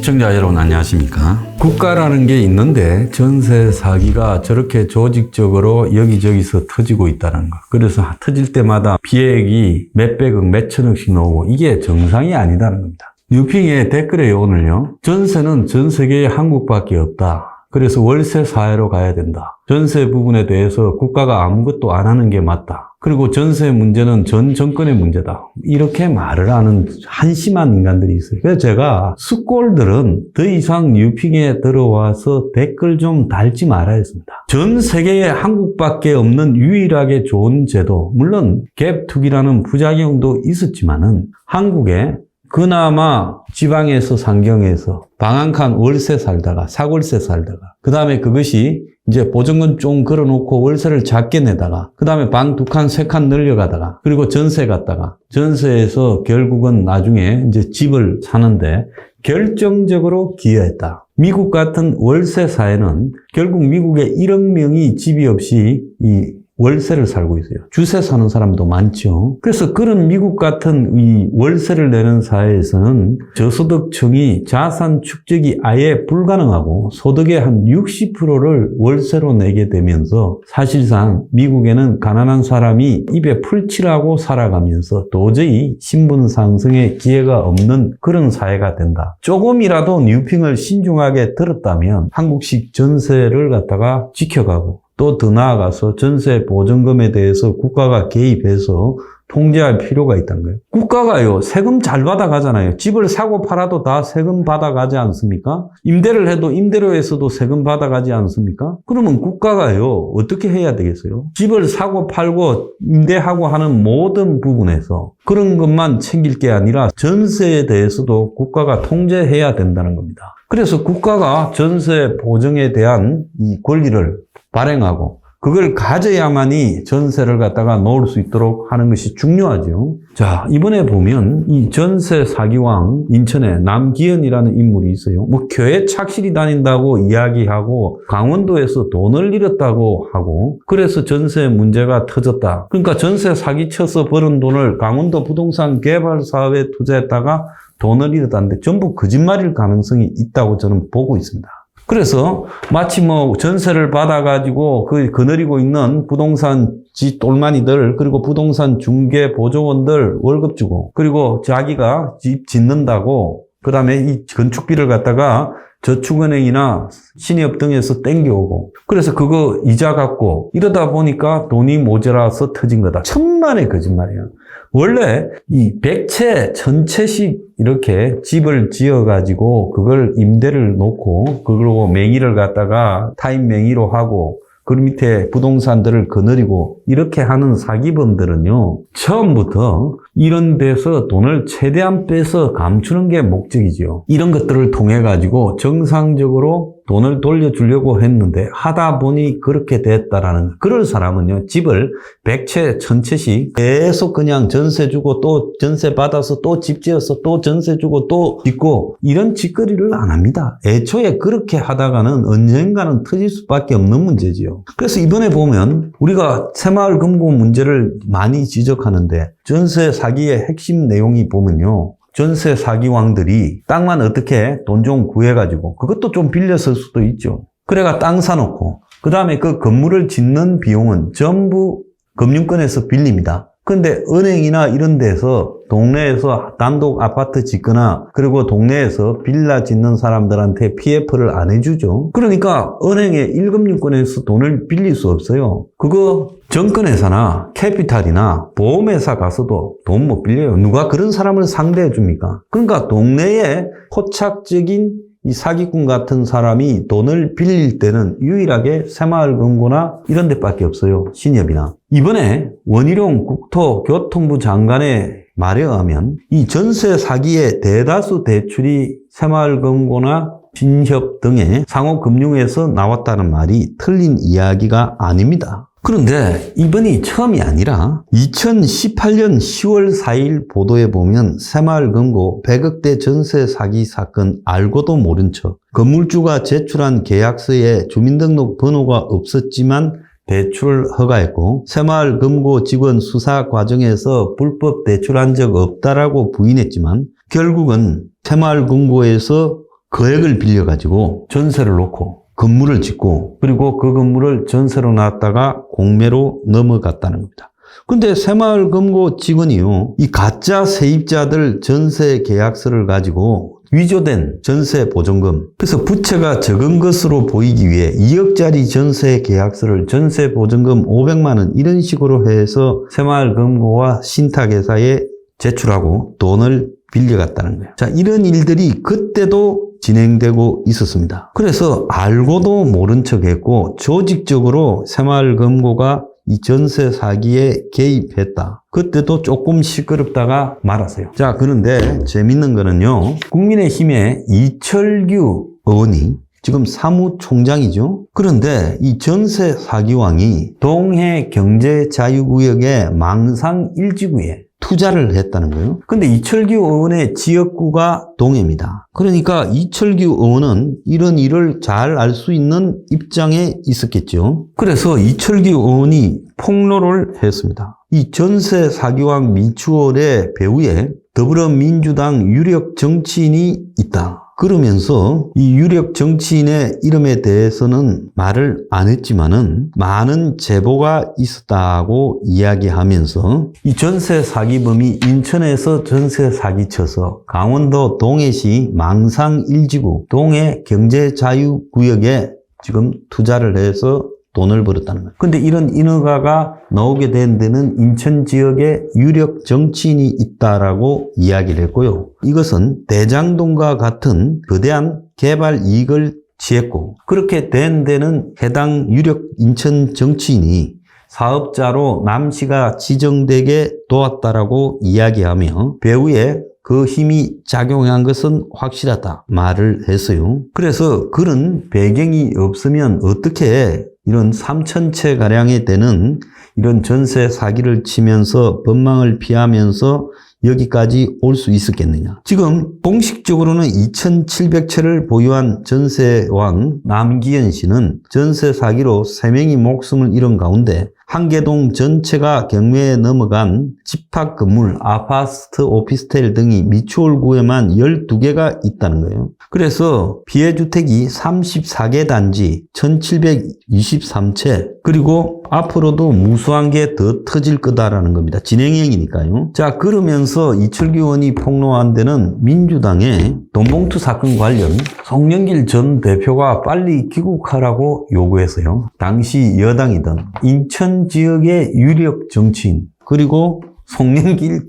시청자 여러분 안녕하십니까? 국가라는 게 있는데 전세 사기가 저렇게 조직적으로 여기저기서 터지고 있다는 거. 그래서 터질 때마다 피해액이 몇백억, 몇천억씩 나오고 이게 정상이 아니다는 겁니다. 뉴핑의 댓글에 오늘요. 전세는 전 세계에 한국밖에 없다. 그래서 월세 사회로 가야 된다. 전세 부분에 대해서 국가가 아무것도 안 하는 게 맞다. 그리고 전세 문제는 전 정권의 문제다. 이렇게 말을 하는 한심한 인간들이 있어요. 그래서 제가 숙골들은 더 이상 뉴핑에 들어와서 댓글 좀 달지 말아야 했습니다. 전 세계에 한국밖에 없는 유일하게 좋은 제도, 물론 갭 투기라는 부작용도 있었지만은 한국에 그나마 지방에서 상경에서 방 한 칸 월세 살다가 사골세 살다가 그 다음에 그것이 이제 보증금 좀 걸어놓고 월세를 작게 내다가 그 다음에 방 두 칸 세 칸 늘려가다가 그리고 전세 갔다가 전세에서 결국은 나중에 이제 집을 사는데 결정적으로 기여했다. 미국 같은 월세 사회는 결국 미국의 1억 명이 집이 없이 이 월세를 살고 있어요. 주세 사는 사람도 많죠. 그래서 그런 미국 같은 이 월세를 내는 사회에서는 저소득층이 자산 축적이 아예 불가능하고 소득의 한 60%를 월세로 내게 되면서 사실상 미국에는 가난한 사람이 입에 풀칠하고 살아가면서 도저히 신분 상승의 기회가 없는 그런 사회가 된다. 조금이라도 뉴핑을 신중하게 들었다면 한국식 전세를 갖다가 지켜가고 또 더 나아가서 전세 보증금에 대해서 국가가 개입해서 통제할 필요가 있다는 거예요. 국가가요, 세금 잘 받아가잖아요. 집을 사고 팔아도 다 세금 받아가지 않습니까? 임대를 해도 임대료에서도 세금 받아가지 않습니까? 그러면 국가가요, 어떻게 해야 되겠어요? 집을 사고 팔고 임대하고 하는 모든 부분에서 그런 것만 챙길 게 아니라 전세에 대해서도 국가가 통제해야 된다는 겁니다. 그래서 국가가 전세 보증에 대한 이 권리를 발행하고 그걸 가져야만이 전세를 갖다가 놓을 수 있도록 하는 것이 중요하죠. 자, 이번에 보면 이 전세 사기왕 인천에 남기현이라는 인물이 있어요. 뭐 교회 착실히 다닌다고 이야기하고 강원도에서 돈을 잃었다고 하고 그래서 전세 문제가 터졌다. 그러니까 전세 사기 쳐서 벌은 돈을 강원도 부동산 개발 사업에 투자했다가 돈을 잃었다는데 전부 거짓말일 가능성이 있다고 저는 보고 있습니다. 그래서 마치 뭐 전세를 받아가지고 그 거느리고 있는 부동산 지 똘마니들 그리고 부동산 중개 보조원들 월급 주고 그리고 자기가 집 짓는다고 그 다음에 이 건축비를 갖다가 저축은행이나 신협 등에서 땡겨오고 그래서 그거 이자 갖고 이러다 보니까 돈이 모자라서 터진 거다. 천만의 거짓말이야. 원래 이 백채, 천채씩 이렇게 집을 지어 가지고 그걸 임대를 놓고 그리고 명의를 갖다가 타인 명의로 하고 그 밑에 부동산들을 거느리고 이렇게 하는 사기범들은요 처음부터 이런 데서 돈을 최대한 빼서 감추는 게 목적이지요. 이런 것들을 통해 가지고 정상적으로 돈을 돌려주려고 했는데 하다 보니 그렇게 됐다라는 그럴 사람은요 집을 백채 천채씩 계속 그냥 전세 주고 또 전세 받아서 또 집 지어서 또 전세 주고 또 짓고 이런 짓거리를 안 합니다. 애초에 그렇게 하다가는 언젠가는 터질 수밖에 없는 문제지요. 그래서 이번에 보면 우리가 새마을 금고 문제를 많이 지적하는데 전세 사기의 핵심 내용이 보면요 전세 사기왕들이 땅만 어떻게 돈 좀 구해가지고 그것도 좀 빌렸을 수도 있죠. 그래가 땅 사놓고 그 다음에 그 건물을 짓는 비용은 전부 금융권에서 빌립니다. 근데 은행이나 이런 데서 동네에서 단독 아파트 짓거나 그리고 동네에서 빌라 짓는 사람들한테 PF를 안 해주죠. 그러니까 은행의 1금융권에서 돈을 빌릴 수 없어요. 그거 정권회사나 캐피탈이나 보험회사 가서도 돈 못 빌려요. 누가 그런 사람을 상대해 줍니까? 그러니까 동네에 포착적인 이 사기꾼 같은 사람이 돈을 빌릴 때는 유일하게 새마을금고나 이런 데밖에 없어요. 신협이나. 이번에 원희룡 국토교통부 장관의 말에 의하면 이 전세 사기의 대다수 대출이 새마을금고나 신협 등의 상호금융에서 나왔다는 말이 틀린 이야기가 아닙니다. 그런데 이번이 처음이 아니라 2018년 10월 4일 보도에 보면 새마을금고 100억대 전세 사기 사건 알고도 모른 척 건물주가 제출한 계약서에 주민등록 번호가 없었지만 대출을 허가했고 새마을금고 직원 수사 과정에서 불법 대출한 적 없다라고 부인했지만 결국은 새마을금고에서 거액을 빌려가지고 전세를 놓고 건물을 짓고 그리고 그 건물을 전세로 놨다가 공매로 넘어갔다는 겁니다. 근데 새마을 금고 직원이요. 이 가짜 세입자들 전세 계약서를 가지고 위조된 전세 보증금. 그래서 부채가 적은 것으로 보이기 위해 2억짜리 전세 계약서를 전세 보증금 500만 원 이런 식으로 해서 새마을 금고와 신탁회사에 제출하고 돈을 빌려갔다는 거예요. 자, 이런 일들이 그때도 진행되고 있었습니다. 그래서 알고도 모른 척 했고 조직적으로 새마을금고가 이 전세 사기에 개입했다. 그때도 조금 시끄럽다가 말았어요. 자, 그런데 재밌는 거는요. 국민의힘의 이철규 의원이 지금 사무총장이죠. 그런데 이 전세 사기왕이 동해 경제자유구역의 망상 일지구에 투자를 했다는 거예요. 근데 이철규 의원의 지역구가 동해입니다. 그러니까 이철규 의원은 이런 일을 잘 알 수 있는 입장에 있었겠죠. 그래서 이철규 의원이 폭로를 했습니다. 이 전세 사기왕 미추홀의 배후에 더불어민주당 유력 정치인이 있다. 그러면서 이 유력 정치인의 이름에 대해서는 말을 안 했지만은 많은 제보가 있었다고 이야기하면서 이 전세 사기범이 인천에서 전세 사기 쳐서 강원도 동해시 망상 1지구 동해 경제자유구역에 지금 투자를 해서 돈을 벌었다는 거예요. 근데 이런 인허가가 나오게 된 데는 인천 지역에 유력 정치인이 있다라고 이야기를 했고요. 이것은 대장동과 같은 거대한 개발 이익을 취했고 그렇게 된 데는 해당 유력 인천 정치인이 사업자로 남 씨가 지정되게 도왔다라고 이야기하며 배후에 그 힘이 작용한 것은 확실하다 말을 했어요. 그래서 그런 배경이 없으면 어떻게 이런 3천채 가량이 되는 이런 전세 사기를 치면서 법망을 피하면서 여기까지 올 수 있었겠느냐. 지금 공식적으로는 2,700채를 보유한 전세왕 남기현 씨는 전세 사기로 3명이 목숨을 잃은 가운데 한계동 전체가 경매에 넘어간 집합 건물, 아파트, 오피스텔 등이 미추홀 구에만 12개가 있다는 거예요. 그래서 피해 주택이 34개 단지, 1723채, 그리고 앞으로도 무수한 게더 터질 거다라는 겁니다. 진행형이니까요. 자, 그러면서 이철규 의원이 폭로한 데는 민주당의 돈봉투 사건 관련 송영길 전 대표가 빨리 귀국하라고 요구했어요. 당시 여당이던 인천 지역의 유력 정치인, 그리고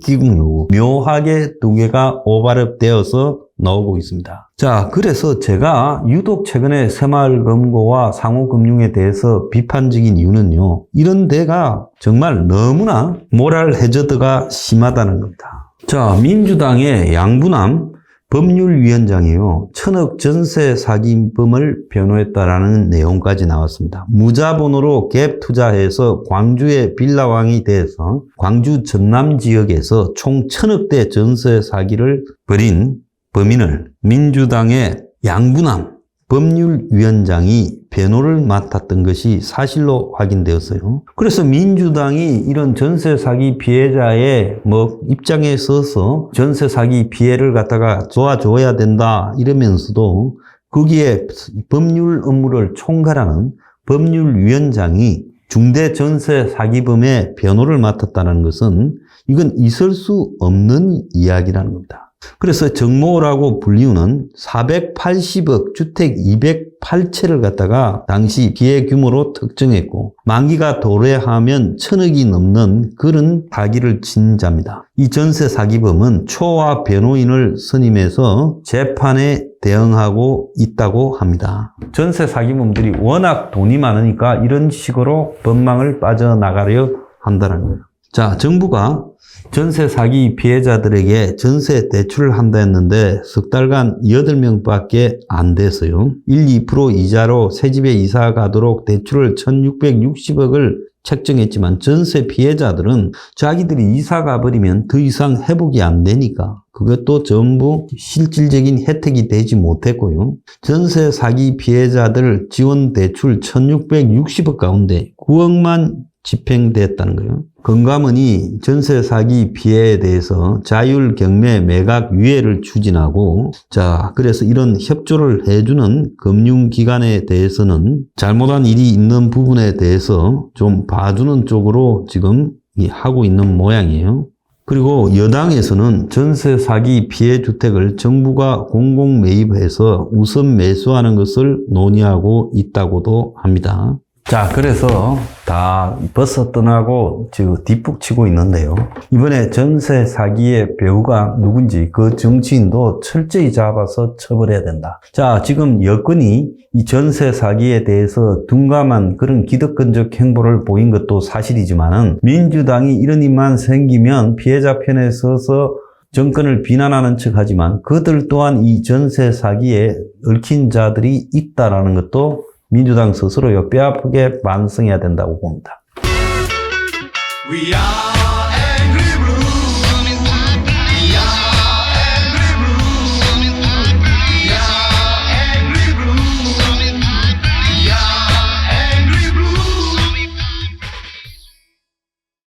귀국 요구. 묘하게 두 개가 오발업되어서 나오고 있습니다. 자, 그래서 제가 유독 최근에 새마을금고와 상호금융에 대해서 비판적인 이유는요. 이런 데가 정말 너무나 모랄 해저드가 심하다는 겁니다. 자, 민주당의 양분함 법률위원장이요. 천억 전세 사기범을 변호했다라는 내용까지 나왔습니다. 무자본으로 갭 투자해서 광주의 빌라왕이 돼서 광주 전남 지역에서 총 천억대 전세 사기를 벌인 범인을 민주당의 양분함 법률위원장이 변호를 맡았던 것이 사실로 확인되었어요. 그래서 민주당이 이런 전세 사기 피해자의 뭐 입장에 서서 전세 사기 피해를 갖다가 도와줘야 된다 이러면서도 거기에 법률 업무를 총괄하는 법률위원장이 중대 전세 사기범의 변호를 맡았다는 것은 이건 있을 수 없는 이야기라는 겁니다. 그래서 정모라고 불리우는 480억 주택 208채를 갖다가 당시 기회 규모로 특정했고 만기가 도래하면 천억이 넘는 그런 사기를 친 자입니다. 이 전세 사기범은 초와 변호인을 선임해서 재판에 대응하고 있다고 합니다. 전세 사기범들이 워낙 돈이 많으니까 이런 식으로 법망을 빠져나가려 한다는 거예요. 자, 정부가 전세 사기 피해자들에게 전세 대출을 한다 했는데 석 달간 8명밖에 안 됐어요. 1, 2% 이자로 새 집에 이사 가도록 대출을 1660억을 책정했지만 전세 피해자들은 자기들이 이사 가버리면 더 이상 회복이 안 되니까 그것도 전부 실질적인 혜택이 되지 못했고요. 전세 사기 피해자들 지원 대출 1660억 가운데 9억만 집행됐다는 거예요. 건감은이 전세 사기 피해에 대해서 자율 경매 매각 유예를 추진하고 자 그래서 이런 협조를 해주는 금융기관에 대해서는 잘못한 일이 있는 부분에 대해서 좀 봐주는 쪽으로 지금 이 하고 있는 모양이에요. 그리고 여당에서는 전세 사기 피해 주택을 정부가 공공 매입해서 우선 매수하는 것을 논의하고 있다고도 합니다. 자, 그래서 다 벌써 떠나고 지금 뒷북 치고 있는데요. 이번에 전세 사기의 배우가 누군지 그 정치인도 철저히 잡아서 처벌해야 된다. 자, 지금 여건이 이 전세 사기에 대해서 둔감한 그런 기득권적 행보를 보인 것도 사실이지만은 민주당이 이런 일만 생기면 피해자 편에 서서 정권을 비난하는 척 하지만 그들 또한 이 전세 사기에 얽힌 자들이 있다라는 것도 민주당 스스로 뼈아프게 반성해야 된다고 봅니다.